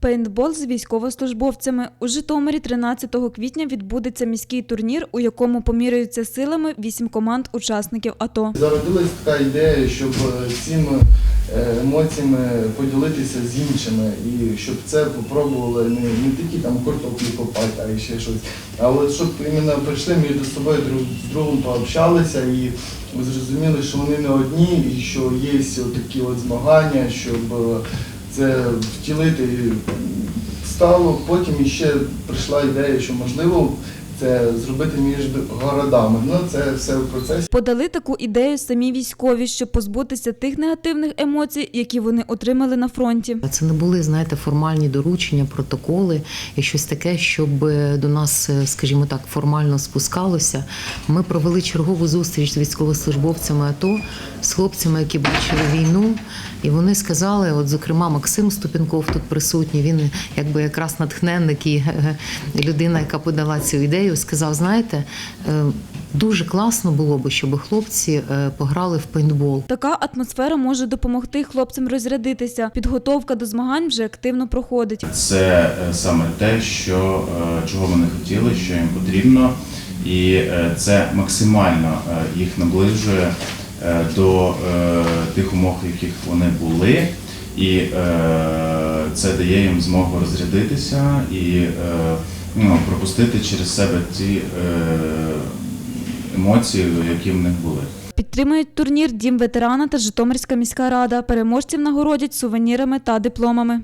Пейнтбол з військовослужбовцями у Житомирі 13 квітня відбудеться міський турнір, у якому поміряються силами вісім команд учасників АТО. Зародилась така ідея, щоб е, цими е, емоціями поділитися з іншими, і щоб це попробували не, не тільки там картоплю копати, а ще щось. А от щоб іменно прийшли між собою друг з другом пообщалися і зрозуміли, що вони не одні, і що є такі от змагання, щоб е, це втілити стало. Потім ще прийшла ідея, що можливо це зробити між городами. Ну це все в процесі. Подали таку ідею самі військові, щоб позбутися тих негативних емоцій, які вони отримали на фронті. Це не були, знаєте, формальні доручення, протоколи і щось таке, щоб е, до нас, е, скажімо так, формально спускалося. Ми провели чергову зустріч з військовослужбовцями АТО, з хлопцями, які бачили війну, і вони сказали, от, зокрема, Максим Ступінков тут присутній, він якби якраз натхненник і е, людина, яка подала цю ідею, сказав: знаєте, е, дуже класно було би, щоб хлопці е, пограли в пейнтбол. Така атмосфера може допомогти хлопцям розрядитися. Підготовка до змагань вже активно проходить. Це е, саме те, що чого вони хотіли, що їм потрібно, і це максимально їх наближує до тих умов, в яких вони були, і е, це дає їм змогу розрядитися і е, ну, пропустити через себе ті е, емоції, які в них були. Підтримують турнір Дім ветерана та Житомирська міська рада. Переможців нагородять сувенірами та дипломами.